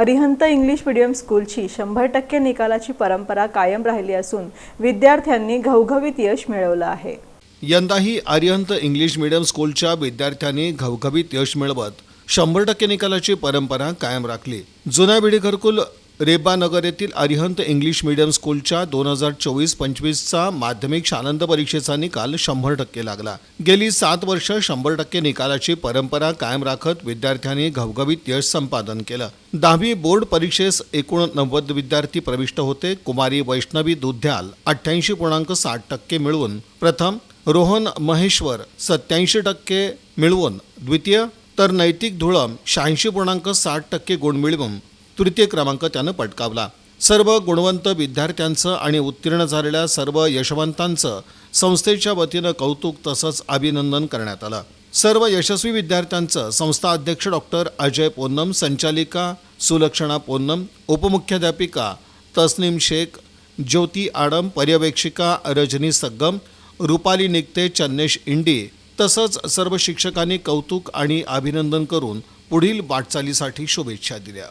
Arihant English medium स्कूलची शंभर टक्के निकालाची परंपरा कायम राहिली असून विद्यार्थ्यांनी घवघवीत यश मिळवलं आहे. यंदाही अरिहंत इंग्लिश मीडियम स्कूलच्या विद्यार्थ्यांनी घवघवीत यश मिळवत शंभर टक्के निकालाची परंपरा कायम राखली. जुन्या बिडी घरकुल रेबानगर येथील अरिहंत इंग्लिश मीडियम स्कूलच्या दोन हजार चोवीस पंचवीसचा माध्यमिक शालांत परीक्षेचा निकाल शंभर टक्के लागला. गेली सात वर्ष शंभर टक्के निकालाची परंपरा कायम राखत विद्यार्थ्यांनी घवघवीत यश संपादन केलं. दहावी बोर्ड परीक्षेस एकूण नव्वद विद्यार्थी प्रविष्ट होते. कुमारी वैष्णवी दुध्याल अठ्ठ्याऐंशी पूर्णांक साठ टक्के मिळवून प्रथम रोहन महेश्वर सत्याऐंशी टक्के मिळवून द्वितीय तर नैतिक धुळम शहाऐंशी पूर्णांक साठ टक्के गुण मिळवून तृतीय क्रमांक त्यानं पटकावला. सर्व गुणवंत विद्यार्थ्यांचं आणि उत्तीर्ण झालेल्या सर्व यशवंतांचं संस्थेच्या वतीनं कौतुक तसंच अभिनंदन करण्यात आलं. सर्व यशस्वी विद्यार्थ्यांचं संस्था अध्यक्ष डॉक्टर अजय पोन्नम संचालिका सुलक्षणा पोन्नम उपमुख्याध्यापिका तस्नीम शेख ज्योती आडम पर्यवेक्षिका रजनी सग्गम रुपाली निकते चन्नेश इंडी तसंच सर्व शिक्षकांनी कौतुक आणि अभिनंदन करून पुढील वाटचालीसाठी शुभेच्छा दिल्या.